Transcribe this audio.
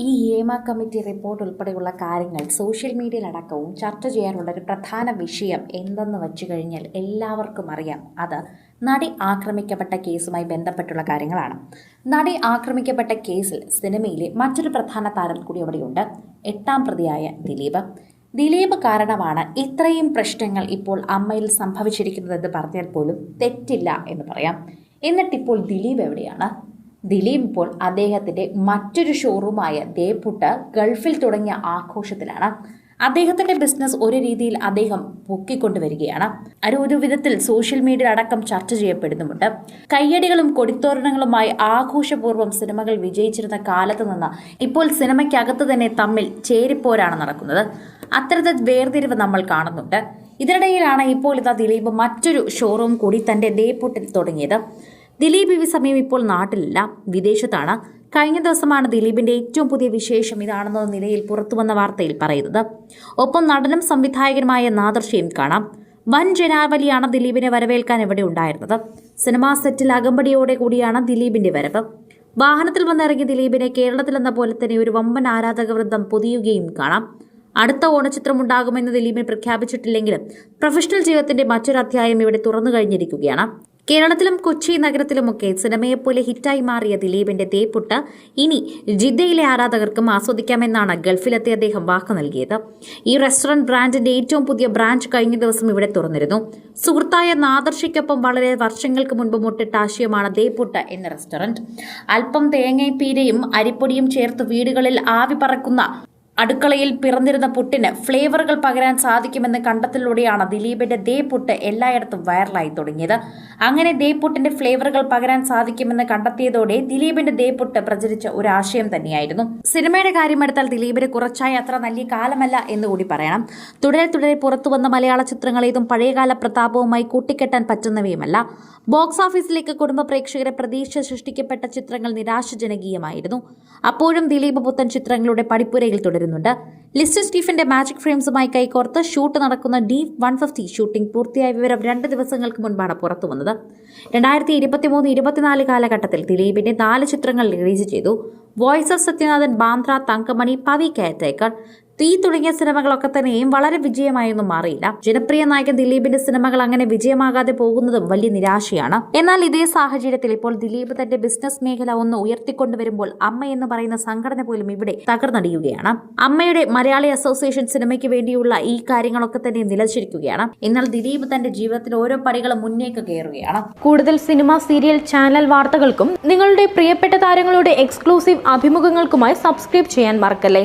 ഈ ഏമ committee report ഉൾപ്പെടെയുള്ള കാര്യങ്ങൾ സോഷ്യൽ മീഡിയയിലടക്കവും ചർച്ച ചെയ്യാനുള്ള ഒരു പ്രധാന വിഷയം എന്തെന്ന് വെച്ചു കഴിഞ്ഞാൽ എല്ലാവർക്കും അറിയാം. അത് നടി ആക്രമിക്കപ്പെട്ട കേസുമായി ബന്ധപ്പെട്ടുള്ള കാര്യങ്ങളാണ്. നടി ആക്രമിക്കപ്പെട്ട കേസിൽ സിനിമയിലെ മറ്റൊരു പ്രധാന താരം കൂടി അവിടെയുണ്ട്. എട്ടാം പ്രതിയായ ദിലീപ്. ദിലീപ് കാരണമാണ് ഇത്രയും പ്രശ്നങ്ങൾ ഇപ്പോൾ അമ്മയിൽ സംഭവിച്ചിരിക്കുന്നതെന്ന് പറഞ്ഞാൽ പോലും തെറ്റില്ല എന്ന് പറയാം. എന്നിട്ടിപ്പോൾ ദിലീപ് എവിടെയാണ്? ദിലീപ് ഇപ്പോൾ അദ്ദേഹത്തിന്റെ മറ്റൊരു ഷോറൂമായ ദേപ്പുട്ട് ഗൾഫിൽ തുടങ്ങിയ ആഘോഷത്തിലാണ്. അദ്ദേഹത്തിന്റെ ബിസിനസ് ഒരു രീതിയിൽ അദ്ദേഹം പൊക്കിക്കൊണ്ടുവരികയാണ്. അത് ഒരു വിധത്തിൽ സോഷ്യൽ മീഡിയ അടക്കം ചർച്ച ചെയ്യപ്പെടുന്നുമുണ്ട്. കയ്യടികളും കൊടിത്തോരണങ്ങളുമായി ആഘോഷപൂർവം സിനിമകൾ വിജയിച്ചിരുന്ന കാലത്ത് നിന്ന് ഇപ്പോൾ സിനിമയ്ക്കകത്ത് തന്നെ തമ്മിൽ ചേരിപ്പോരാണ് നടക്കുന്നത്. അത്തരത്തിൽ വേർതിരിവ് നമ്മൾ കാണുന്നുണ്ട്. ഇതിനിടയിലാണ് ഇപ്പോൾ ഇതാ ദിലീപ് മറ്റൊരു ഷോറൂം കൂടി തന്റെ ദേപ്പൊട്ടിൽ തുടങ്ങിയത്. ദിലീപ് ഈ സമയം ഇപ്പോൾ നാട്ടിലില്ല. വിദേശത്താണ്. കഴിഞ്ഞ ദിവസമാണ് ദിലീപിന്റെ ഏറ്റവും പുതിയ വിശേഷം ഇതാണെന്ന നിലയിൽ പുറത്തുവന്ന വാർത്തയിൽ പറയുന്നത്. ഒപ്പം നടനും സംവിധായകനുമായ നാദർഷയും കാണാം. വൻ ജനാവലിയാണ് ദിലീപിനെ വരവേൽക്കാൻ ഇവിടെ ഉണ്ടായിരുന്നത്. സിനിമാ സെറ്റിൽ അകമ്പടിയോടെ കൂടിയാണ് ദിലീപിന്റെ വരവ്. വാഹനത്തിൽ വന്നിറങ്ങിയ ദിലീപിനെ കേരളത്തിലെന്ന പോലെ തന്നെ ഒരു വമ്പൻ ആരാധക വൃന്ദം പൊതിയുകയും കാണാം. അടുത്ത ഓണചിത്രം ഉണ്ടാകുമെന്ന് ദിലീപിന് പ്രഖ്യാപിച്ചിട്ടില്ലെങ്കിലും പ്രൊഫഷണൽ ജീവിതത്തിന്റെ മറ്റൊരു അധ്യായം ഇവിടെ തുറന്നു കഴിഞ്ഞിരിക്കുകയാണ്. കേരളത്തിലും കൊച്ചി നഗരത്തിലുമൊക്കെ സിനിമയെപ്പോലെ ഹിറ്റായി മാറിയ ദിലീപിന്റെ തേപ്പുട്ട് ഇനി ജിദ്ദയിലെ ആരാധകർക്കും ആസ്വദിക്കാമെന്നാണ് ഗൾഫിലെത്തിയ അദ്ദേഹം വാക്ക് നൽകിയത്. ഈ റെസ്റ്റോറന്റ് ബ്രാൻഡിന്റെ ഏറ്റവും പുതിയ ബ്രാഞ്ച് കഴിഞ്ഞ ദിവസം ഇവിടെ തുറന്നിരുന്നു. സുഹൃത്തായ നാദർശയ്ക്കൊപ്പം വളരെ വർഷങ്ങൾക്ക് മുൻപ് മുട്ടിട്ട ആശയമാണ് ദേപ്പുട്ട് എന്ന റെസ്റ്റോറന്റ്. അല്പം തേങ്ങയും അരിപ്പൊടിയും ചേർത്ത് വീടുകളിൽ ആവി പറക്കുന്ന അടുക്കളയിൽ പിറന്നിരുന്ന പുട്ടിന് ഫ്ലേവറുകൾ പകരാൻ സാധിക്കുമെന്ന് കണ്ടെത്തലിലൂടെയാണ് ദിലീപിന്റെ ദേ പുട്ട് എല്ലായിടത്തും വൈറലായി തുടങ്ങിയത്. അങ്ങനെ ദേ പുട്ടിന്റെ ഫ്ലേവറുകൾ പകരാൻ സാധിക്കുമെന്ന് കണ്ടെത്തിയതോടെ ദിലീപിന്റെ ദേ പുട്ട് പ്രചരിച്ച ഒരു ആശയം തന്നെയായിരുന്നു. സിനിമയുടെ കാര്യമെടുത്താൽ ദിലീപിന് കുറച്ചായി അത്ര നല്ല കാലമല്ല എന്ന് കൂടി പറയണം. തുടരെ തുടരെ പുറത്തു വന്ന മലയാള ചിത്രങ്ങളേതും പഴയകാല പ്രതാപവുമായി കൂട്ടിക്കെട്ടാൻ പറ്റുന്നവയുമല്ല. ബോക്സ് ഓഫീസിലേക്ക് കുടുംബ പ്രേക്ഷകരെ പ്രതീക്ഷ സൃഷ്ടിക്കപ്പെട്ട ചിത്രങ്ങൾ നിരാശജനകീയമായിരുന്നു. അപ്പോഴും ദിലീപ് പുത്തൻ ചിത്രങ്ങളുടെ പടിപ്പുരയിൽ തുടരുന്നുണ്ട് ലിസ്റ്റ് സ്റ്റീഫന്റെ മാജിക് ഫ്രെയിംസുമായി കൈകോർത്ത് ഷൂട്ട് നടക്കുന്ന ഡി വൺ ഫിഫ്റ്റി ഷൂട്ടിംഗ് പൂർത്തിയായ വിവരം രണ്ട് ദിവസങ്ങൾക്ക് മുൻപാണ് പുറത്തു വന്നത് രണ്ടായിരത്തി ഇരുപത്തിമൂന്ന് ഇരുപത്തിനാല് കാലഘട്ടത്തിൽ ദിലീപിന്റെ നാല് ചിത്രങ്ങൾ റിലീസ് ചെയ്തു. Voice of Sathyanathan Bandra Thankamani Pavi Caretaker Thee തുടങ്ങിയ സിനിമകളൊക്കെ തന്നെയും വളരെ വിജയമായൊന്നും മാറിയില്ല. ജനപ്രിയ നായകൻ ദിലീപിന്റെ സിനിമകൾ അങ്ങനെ വിജയമാകാതെ പോകുന്നതും വലിയ നിരാശയാണ്. എന്നാൽ ഇതേ സാഹചര്യത്തിൽ ഇപ്പോൾ ദിലീപ് തന്റെ ബിസിനസ് മേഖല ഒന്ന് ഉയർത്തിക്കൊണ്ടുവരുമ്പോൾ അമ്മ എന്ന് പറയുന്ന സംഘടന പോലും ഇവിടെ തകർന്നടിയുകയാണ്. അമ്മയുടെ മലയാളി അസോസിയേഷൻ സിനിമയ്ക്ക് വേണ്ടിയുള്ള ഈ കാര്യങ്ങളൊക്കെ തന്നെ നിലച്ചിരിക്കുകയാണ്. എന്നാൽ ദിലീപ് തന്റെ ജീവിതത്തിൽ ഓരോ പടികളും മുന്നേക്ക് കയറുകയാണ്. കൂടുതൽ സിനിമ സീരിയൽ ചാനൽ വാർത്തകൾക്കും നിങ്ങളുടെ പ്രിയപ്പെട്ട താരങ്ങളുടെ എക്സ്ക്ലൂസീവ് അഭിമുഖങ്ങൾക്കുമായി സബ്സ്ക്രൈബ് ചെയ്യാൻ മറക്കല്ലേ?